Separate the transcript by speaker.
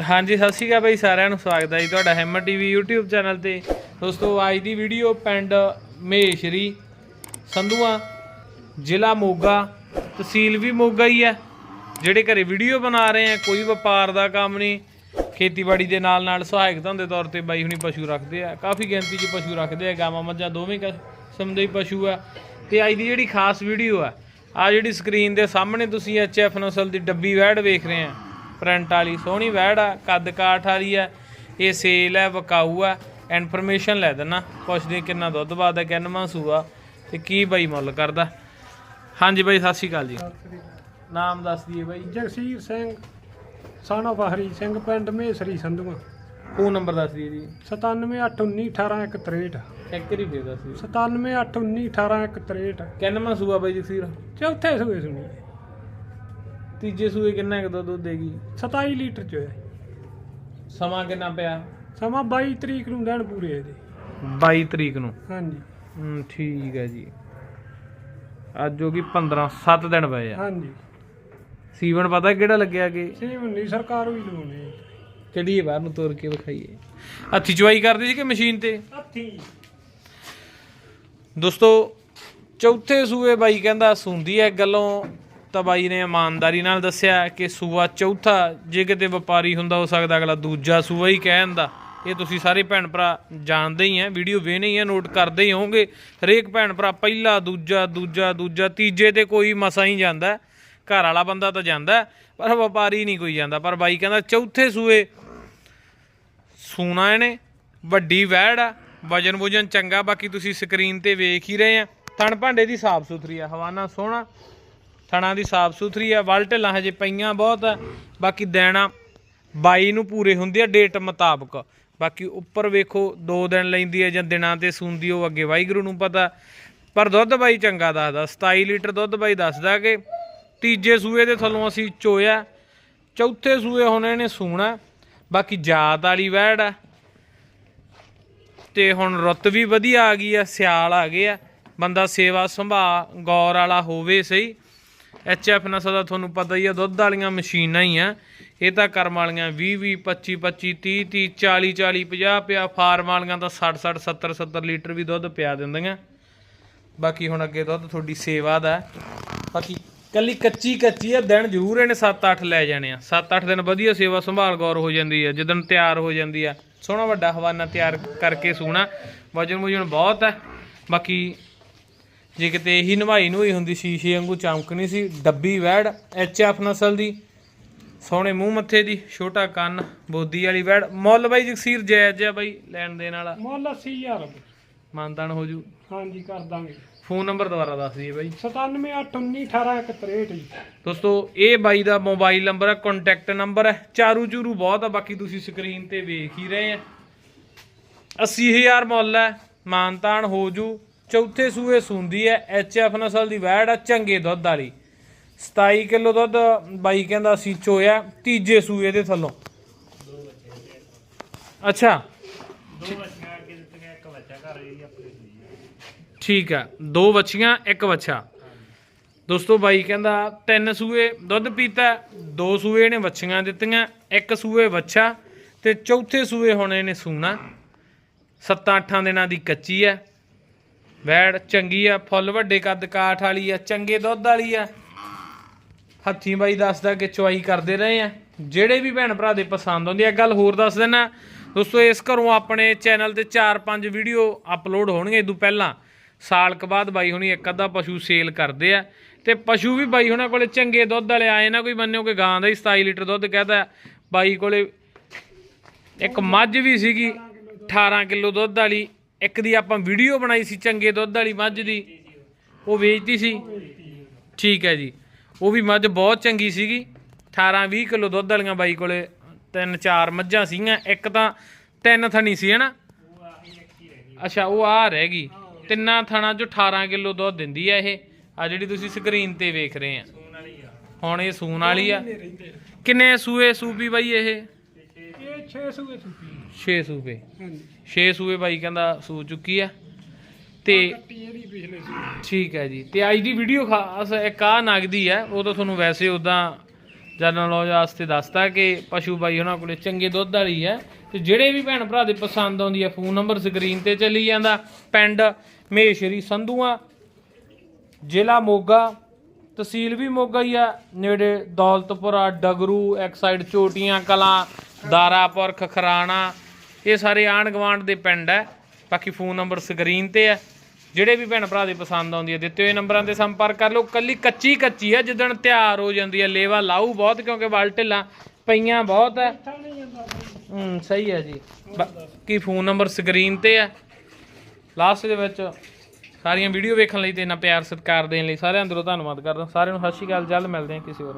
Speaker 1: ਹਾਂਜੀ, ਸਤਿ ਸ਼੍ਰੀ ਅਕਾਲ ਬਾਈ ਸਾਰਿਆਂ ਨੂੰ, ਸਵਾਗਤ ਹੈ ਜੀ ਤੁਹਾਡਾ ਹੈਮਰ ਟੀਵੀ YouTube ਚੈਨਲ ਤੇ। ਦੋਸਤੋ, ਅੱਜ ਦੀ ਵੀਡੀਓ ਪਿੰਡ ਮਹੇਸ਼ਰੀ ਸੰਧੂਆਂ, ਜ਼ਿਲ੍ਹਾ ਮੋਗਾ, ਤਹਿਸੀਲ ਵੀ ਮੋਗਾ ਹੀ ਹੈ। ਜਿਹੜੇ ਘਰੇ ਵੀਡੀਓ ਬਣਾ ਰਹੇ ਆ, ਕੋਈ ਵਪਾਰ ਦਾ ਕੰਮ ਨਹੀਂ। ਖੇਤੀਬਾੜੀ ਦੇ ਨਾਲ ਨਾਲ ਸਹਾਇਕ ਧੰਦੇ ਤੌਰ ਤੇ ਬਾਈ ਹੁਣੀ ਪਸ਼ੂ ਰੱਖਦੇ ਆ। ਕਾਫੀ ਗਿਣਤੀ 'ਚ ਪਸ਼ੂ ਰੱਖਦੇ ਆ, ਗਾਵਾਂ, ਮੱਝਾਂ, ਦੋਵੇਂ ਕਿਸਮ ਦੇ ਪਸ਼ੂ ਆ। ਤੇ ਅੱਜ ਦੀ ਜਿਹੜੀ ਖਾਸ ਵੀਡੀਓ ਆ ਆ ਜਿਹੜੀ ਸਕਰੀਨ ਦੇ ਸਾਹਮਣੇ ਤੁਸੀਂ ਐਚਐਫ ਨਸਲ ਦੀ ਡੱਬੀ ਵੈੜ ਵੇਖ ਰਹੇ ਆ। ਪ੍ਰਿੰਟ ਵਾਲੀ ਸੋਹਣੀ ਵੈੜ ਆ ਕੱਦ ਕਾਠ ਵਾਲੀ ਆ ਇਹ ਸੇਲ ਹੈ ਵਕਾਊ ਆ। ਇਨਫੋਰਮੇਸ਼ਨ ਲੈ ਦੇਣਾ ਪੁੱਛਦੇ ਕਿੰਨਾ ਦੁੱਧ ਬਾਦ ਹੈ ਕਿੰਨਵਾਂ ਸੂਆ ਤੇ ਕੀ ਬਾਈ ਮੁੱਲ ਕਰਦਾ। ਹਾਂਜੀ ਬਾਈ ਸਤਿ ਸ਼੍ਰੀ ਅਕਾਲ ਜੀ। ਨਾਮ ਦੱਸ ਦਈਏ ਬਾਈ।
Speaker 2: ਜਗਸੀਰ ਸਿੰਘ ਸਾਨਾ ਬਾਹਰੀ ਸਿੰਘ ਪਿੰਡ ਮੇਸਰੀ ਸੰਧੂਆਂ।
Speaker 1: ਫੋਨ ਨੰਬਰ ਦੱਸ ਦਈਏ ਜੀ।
Speaker 2: 9781918163
Speaker 1: ਇੱਕ ਵਾਰੀ ਫੇਰ ਦੱਸ ਦਈਏ।
Speaker 2: 9781918163
Speaker 1: ਕਿੰਨਵਾਂ ਸੂਆ ਬਾਈ ਜਗਸੀਰ?
Speaker 2: ਚੌਥੇ ਸੂਏ ਸੁਣੀ।
Speaker 1: ਤੀਜੇ ਸੂਏ ਕਿੰਨਾ ਕੁ ਦੁੱਧ ਦੇਗੀ?
Speaker 2: 27 ਲੀਟਰ ਚ ਹੋਇਆ।
Speaker 1: ਸਮਾਂ ਕਿੰਨਾ ਪਿਆ?
Speaker 2: ਸਮਾਂ 22 ਤਰੀਕ ਨੂੰ ਦੇਣ ਪੂਰੇ ਇਹਦੇ।
Speaker 1: 22 ਤਰੀਕ ਨੂੰ?
Speaker 2: ਹਾਂਜੀ।
Speaker 1: ਹੂੰ ਠੀਕ ਹੈ ਜੀ। ਅੱਜ ਹੋ ਗਈ 15 7 ਦਿਨ ਪਏ ਆ।
Speaker 2: ਹਾਂਜੀ।
Speaker 1: ਸੀਵਨ ਪਤਾ ਕਿਹੜਾ ਲੱਗਿਆ ਕਿ?
Speaker 2: ਸੇਵ ਨਹੀਂ ਸਰਕਾਰ ਵੀ ਲਵਾਉਣੀ
Speaker 1: ਚੜੀਏ ਬਾਹਰ ਨੂੰ ਤੋਰ ਕੇ ਵਿਖਾਈਏ। ਹੱਥੀ ਚੁਆਈ ਕਰਦੀ ਸੀ ਕਿ ਮਸ਼ੀਨ ਤੇ?
Speaker 2: ਹੱਥੀ।
Speaker 1: ਦੋਸਤੋ ਚੌਥੇ ਸੂਏ ਬਾਈ ਕਹਿੰਦਾ ਸੁੰਦੀ ਹੈ ਗੱਲੋਂ ਤਾਂ ਬਾਈ ਨੇ ਇਮਾਨਦਾਰੀ ਨਾਲ ਦੱਸਿਆ ਕਿ ਸੂਆ ਚੌਥਾ ਜੇ ਕਿਤੇ ਵਪਾਰੀ ਹੁੰਦਾ ਹੋ ਸਕਦਾ ਅਗਲਾ ਦੂਜਾ ਸੂਆ ਹੀ ਕਹਿ ਦਿੰਦਾ। ਇਹ ਤੁਸੀਂ ਸਾਰੇ ਭੈਣ ਭਰਾ ਜਾਣਦੇ ਹੀ ਆ ਵੀਡੀਓ ਵੇਖਦੇ ਹੀ ਆ ਨੋਟ ਕਰਦੇ ਹੀ ਹੋਵੋਗੇ। ਹਰੇਕ ਭੈਣ ਭਰਾ ਪਹਿਲਾ, ਦੂਜਾ ਦੂਜਾ ਦੂਜਾ, ਤੀਜੇ ਤੇ ਕੋਈ ਮਸਾ ਹੀ ਜਾਂਦਾ। ਘਰ ਵਾਲਾ ਬੰਦਾ ਤਾਂ ਜਾਂਦਾ, ਪਰ ਵਪਾਰੀ ਨਹੀਂ ਕੋਈ ਜਾਂਦਾ। ਪਰ ਬਾਈ ਕਹਿੰਦਾ ਚੌਥੇ ਸੂਏ ਸੂਣਾ ਇਹਨੇ, ਵੱਡੀ ਵੈੜ ਆ, ਵਜਨ ਵੁਜਨ ਚੰਗਾ, ਬਾਕੀ ਤੁਸੀਂ ਸਕਰੀਨ ਤੇ ਵੇਖ ਹੀ ਰਹੇ ਆ। ਥਣ ਭਾਂਡੇ ਦੀ ਸਾਫ਼ ਸੁਥਰੀ ਆ, ਹਵਾਨਾ ਸੋਹਣਾ। ਥਣਾ ਦੀ ਸਾਫ਼ ਸੁਥਰੀ ਆ ਵਲ ਢਿੱਲਾਂ ਹਜੇ ਪਈਆਂ ਬਹੁਤ ਆ ਬਾਕੀ ਦੇਣਾ 22 ਨੂੰ ਪੂਰੇ ਹੁੰਦੇ ਆ ਡੇਟ ਮੁਤਾਬਕ। ਬਾਕੀ ਉੱਪਰ ਵੇਖੋ 2 ਦਿਨ ਲੈਂਦੀ ਹੈ ਜਾਂ ਦਿਨਾਂ ਤੇ ਸੂੰਦੀ, ਉਹ ਅੱਗੇ ਵਾਹਿਗੁਰੂ ਨੂੰ ਪਤਾ। ਪਰ ਦੁੱਧ ਬਾਈ ਚੰਗਾ ਦੱਸਦਾ 27 ਲੀਟਰ ਦੁੱਧ ਬਾਈ ਦੱਸਦਾ ਕਿ ਤੀਜੇ ਸੂਏ ਦੇ ਥੱਲੋਂ ਅਸੀਂ ਚੋਇਆ, ਚੌਥੇ ਸੂਏ ਹੁਣ ਇਹਨੇ ਸੂਣਾ, ਬਾਕੀ ਜਾਤ ਵਾਲੀ ਵੈੜ ਆ ਤੇ ਹੁਣ ਰੁੱਤ ਵੀ ਵਧੀਆ ਆ ਗਈ ਆ ਸਿਆਲ ਆ ਗਏ ਆ, ਬੰਦਾ ਸੇਵਾ ਸੰਭਾਲ ਗੌਰ ਵਾਲਾ ਹੋਵੇ ਸਹੀ। ਐਚਐਫ ਨਸਲ ਦਾ ਤੁਹਾਨੂੰ ਪਤਾ ਹੀ ਆ, ਦੁੱਧ ਵਾਲੀਆਂ ਮਸ਼ੀਨਾਂ ਹੀ ਆ। ਇਹ ਤਾਂ ਕਰਮ ਵਾਲੀਆਂ 20 20 25 25 30 30 40 40 50 ਪਿਆ। ਫਾਰਮ ਵਾਲੀਆਂ ਤਾਂ 60 60 70 70 ਲੀਟਰ ਵੀ ਦੁੱਧ ਪਿਆ ਦਿੰਦੀਆਂ। ਬਾਕੀ ਹੁਣ ਅੱਗੇ ਦੁੱਧ ਤੁਹਾਡੀ ਸੇਵਾ ਦਾ ਬਾਕੀ ਕੱਲੀ ਕੱਚੀ ਕੱਚੀ ਆ, ਦਿਨ ਜ਼ਰੂਰ ਇਹਨੇ 7-8 ਲੈ ਜਾਣੇ ਆ। 7-8 ਦਿਨ ਵਧੀਆ ਸੇਵਾ ਸੰਭਾਲ ਗੌਰ ਹੋ ਜਾਂਦੀ ਆ ਜਦੋਂ ਤਿਆਰ ਹੋ ਜਾਂਦੀ ਆ। ਸੋਹਣਾ ਵੱਡਾ ਹਵਾਨਾ ਤਿਆਰ ਕਰਕੇ ਸੂਣਾ। ਵਜਨ ਵਜਨ ਬਹੁਤ ਹੈ ਬਾਕੀ ਜੇ ਕਿਤੇ ਇਹੀ ਨਵਾਈ ਨੂਈ ਹੁੰਦੀ ਸ਼ੀਸ਼ੇ ਵਾਂਗੂ ਚਮਕਣੀ ਸੀ ਡੱਬੀ ਵੈੜ ਐਚਐਫ ਨਸਲ ਦੀ ਸੋਹਣੇ ਮੂੰਹ ਮੱਥੇ ਦੀ ਛੋਟਾ ਕੰਨ ਬੋਦੀ ਵਾਲੀ ਵੈੜ। ਮੁੱਲ ਬਾਈ ਜਗਸੀਰ ਜਾਇਜ਼ ਜਿਹਾ ਬਾਈ ਲੈਣ ਦੇਣ ਵਾਲਾ।
Speaker 2: ਮੁੱਲ 80000
Speaker 1: ਮਾਨਤਾਨ ਹੋ ਜੂ।
Speaker 2: ਹਾਂਜੀ ਕਰ ਦਾਂਗੇ।
Speaker 1: ਫੋਨ ਨੰਬਰ ਦੁਬਾਰਾ ਦੱਸ ਦਈਏ ਬਾਈ।
Speaker 2: 9781918163 ਜੀ।
Speaker 1: ਦੋਸਤੋ ਇਹ ਬਾਈ ਦਾ ਮੋਬਾਈਲ ਨੰਬਰ ਹੈ ਕੰਟੈਕਟ ਨੰਬਰ ਹੈ ਚਾਰੂ ਚੂਰੂ ਬਹੁਤ ਆ ਬਾਕੀ ਤੁਸੀਂ ਸਕਰੀਨ ਤੇ ਵੇਖ ਹੀ ਰਹੇ ਆ। 80000 ਮੁੱਲ ਹੈ ਮਾਨਤਾਨ ਹੋ ਜੂ। ਚੌਥੇ ਸੂਏ ਸੁੰਦੀ ਹੈ ਐਚਐਫ ਨਸਲ ਦੀ ਵੈੜ ਆ ਚੰਗੇ ਦੁੱਧ ਵਾਲੀ। 27 ਕਿਲੋ ਦੁੱਧ ਬਾਈ ਕਹਿੰਦਾ ਸੀ ਚੋਇਆ ਤੀਜੇ ਸੂਏ ਦੇ ਥੱਲੋਂ। ਅੱਛਾ। ਠੀਕ ਆ ਦੋ ਬੱਚੀਆਂ ਇੱਕ ਬੱਚਾ ਦੋਸਤੋ ਬਾਈ ਕਹਿੰਦਾ ਤਿੰਨ ਸੂਏ ਦੁੱਧ ਪੀਤਾ ਦੋ ਸੂਏ ਨੇ ਬੱਚੀਆਂ ਦਿੱਤੀਆਂ ਇੱਕ ਸੂਏ ਬੱਚਾ ਤੇ ਚੌਥੇ ਸੂਏ ਹੁਣ ਇਹਨੇ ਸੂਣਾ। ਸੱਤਾਂ ਅੱਠਾਂ ਦਿਨਾਂ ਦੀ ਕੱਚੀ ਆ ਵੈੜ ਚੰਗੀ ਆ, ਫੁੱਲ ਵੱਡੇ ਕੱਦ ਕਾਠ ਵਾਲੀ ਆ, ਚੰਗੇ ਦੁੱਧ ਵਾਲੀ ਆ। ਹੱਥੀਂ ਬਾਈ ਦੱਸਦਾ ਕਿ ਚੁਆਈ ਕਰਦੇ ਰਹੇ ਆ। ਜਿਹੜੇ ਵੀ ਭੈਣ ਭਰਾ ਦੇ ਪਸੰਦ ਆਉਂਦੀ ਆ, ਗੱਲ ਹੋਰ ਦੱਸ ਦੇਣਾ ਦੋਸਤੋ, ਇਸ ਘਰੋਂ ਆਪਣੇ ਚੈਨਲ ਤੇ 4-5 ਵੀਡੀਓ ਅਪਲੋਡ ਹੋਣਗੇ। ਇਦੋਂ ਪਹਿਲਾਂ ਸਾਲ ਕ ਬਾਅਦ ਬਾਈ ਹੁਣੀ ਇੱਕ ਅੱਧਾ ਪਸ਼ੂ ਸੇਲ ਕਰਦੇ ਆ। ਤੇ ਪਸ਼ੂ ਵੀ ਬਾਈ ਹੁਣਾਂ ਕੋਲੇ ਚੰਗੇ ਦੁੱਧ ਵਾਲੇ ਆਏ ਨਾ, ਕੋਈ ਮੰਨਿਓ ਕਿ ਗਾਂ ਦਾ ਹੀ 27 ਲੀਟਰ ਦੁੱਧ ਕਹਦਾ। ਬਾਈ ਕੋਲੇ ਇੱਕ ਮੱਝ ਵੀ ਸੀਗੀ 18 ਕਿਲੋ ਦੁੱਧ ਵਾਲੀ। ਇੱਕ ਦੀ ਆਪਾਂ ਵੀਡੀਓ ਬਣਾਈ ਸੀ ਚੰਗੇ ਦੁੱਧ ਵਾਲੀ ਮੱਝ ਦੀ। ਉਹ ਵੇਚਦੀ ਸੀ। ਠੀਕ ਹੈ ਜੀ। ਉਹ ਵੀ ਮੱਝ ਬਹੁਤ ਚੰਗੀ ਸੀਗੀ। 18 20 ਕਿਲੋ ਦੁੱਧ ਵਾਲੀਆਂ ਬਾਈ ਕੋਲੇ ਤਿੰਨ ਚਾਰ ਮੱਝਾਂ ਸੀਗੀਆਂ। ਇੱਕ ਤਾਂ ਤਿੰਨ ਥਣੀ ਸੀ, ਹਨਾ? ਅੱਛਾ, ਉਹ ਆ ਰਹਿ ਗਈ। ਤਿੰਨਾਂ ਥਣਾਂ ਚੋਂ 18 ਕਿਲੋ ਦੁੱਧ ਦਿੰਦੀ ਆ ਇਹ। ਆ ਜਿਹੜੀ ਤੁਸੀਂ ਸਕਰੀਨ ਤੇ ਵੇਖ ਰਹੇ ਆ। ਹੁਣ ਇਹ ਸੂਨ ਵਾਲੀ ਆ। ਕਿੰਨੇ ਸੂਏ ਸੂਪੀ ਬਾਈ ਇਹ?
Speaker 2: ਇਹ 6 ਸੂਏ ਸੁਪੀ।
Speaker 1: 6 ਸੂਪੇ
Speaker 2: ਹਾਂਜੀ।
Speaker 1: 6 ਸੂਏ ਬਾਈ ਕਹਿੰਦਾ ਸੂ ਚੁੱਕੀ ਆ। ਤੇ
Speaker 2: ਕੱਟੀ ਇਹਦੀ ਪਿਛਲੇ ਸੂਏ
Speaker 1: ਠੀਕ ਹੈ ਜੀ। ਤੇ ਅੱਜ ਦੀ ਵੀਡੀਓ ਖਾਸ ਇੱਕ ਆ ਨਗਦੀ ਹੈ ਉਹ ਤਾਂ ਤੁਹਾਨੂੰ ਵੈਸੇ ਉਦਾਂ ਜਨਰਲ ਨੌਲੇਜ ਵਾਸਤੇ ਦੱਸਤਾ ਕਿ ਪਸ਼ੂ ਬਾਈ ਉਹਨਾਂ ਕੋਲੇ ਚੰਗੇ ਦੁੱਧ ਵਾਲੀ ਹੈ ਤੇ ਜਿਹੜੇ ਵੀ ਭੈਣ ਭਰਾ ਦੇ ਪਸੰਦ ਆਉਂਦੀ ਹੈ ਫੋਨ ਨੰਬਰ ਸਕਰੀਨ ਤੇ ਚੱਲੀ ਜਾਂਦਾ। ਪਿੰਡ ਮਹੇਸ਼ਰੀ ਸੰਧੂਆਂ ਜ਼ਿਲ੍ਹਾ ਮੋਗਾ ਤਹਿਸੀਲ ਵੀ ਮੋਗਾ ਹੀ ਆ। ਨੇੜੇ ਦੌਲਤਪੁਰਾ ਡਗਰੂ ਇੱਕ ਸਾਈਡ ਚੋਟੀਆਂ ਕਲਾਂ ਦਾਰਾਪੁਰ, ਖਖਰਾਣਾ, ਇਹ ਸਾਰੇ ਆਂਢ ਗੁਆਂਢ ਦੇ ਪਿੰਡ ਹੈ। ਬਾਕੀ ਫੋਨ ਨੰਬਰ ਸਕਰੀਨ ਤੇ ਹੈ। ਜਿਹੜੇ ਵੀ ਭੈਣ ਭਰਾ ਦੇ ਪਸੰਦ ਆਉਂਦੀ ਹੈ, ਦਿੱਤੇ ਹੋਏ ਨੰਬਰਾਂ ਤੇ ਸੰਪਰਕ ਕਰ ਲਓ। ਕੱਲੀ ਕੱਚੀ ਕੱਚੀ ਹੈ, ਜਿੱਦਣ ਤਿਆਰ ਹੋ ਜਾਂਦੀ ਹੈ। ਲੇਵਾ ਲਾਊ ਬਹੁਤ, ਕਿਉਂਕਿ ਵਲ ਢਿੱਲਾਂ ਪਈਆਂ ਬਹੁਤ ਹੈ। ਹੂੰ, ਸਹੀ ਹੈ ਜੀ। ਬਾਕੀ ਫੋਨ ਨੰਬਰ ਸਕਰੀਨ ਤੇ ਹੈ। ਲਾਸਟ ਦੇ ਵਿੱਚ ਸਾਰੀਆਂ ਵੀਡੀਓ ਵੇਖਣ ਲਈ ਤੇ ਇੰਨਾ ਪਿਆਰ ਸਤਿਕਾਰ ਦੇਣ ਲਈ ਸਾਰਿਆਂ ਅੰਦਰੋਂ ਧੰਨਵਾਦ ਕਰਦਾ। ਸਾਰਿਆਂ ਨੂੰ ਸਤਿ ਸ਼੍ਰੀ ਅਕਾਲ, ਜਲਦ ਮਿਲਦੇ ਹਾਂ ਕਿਸੇ ਹੋਰ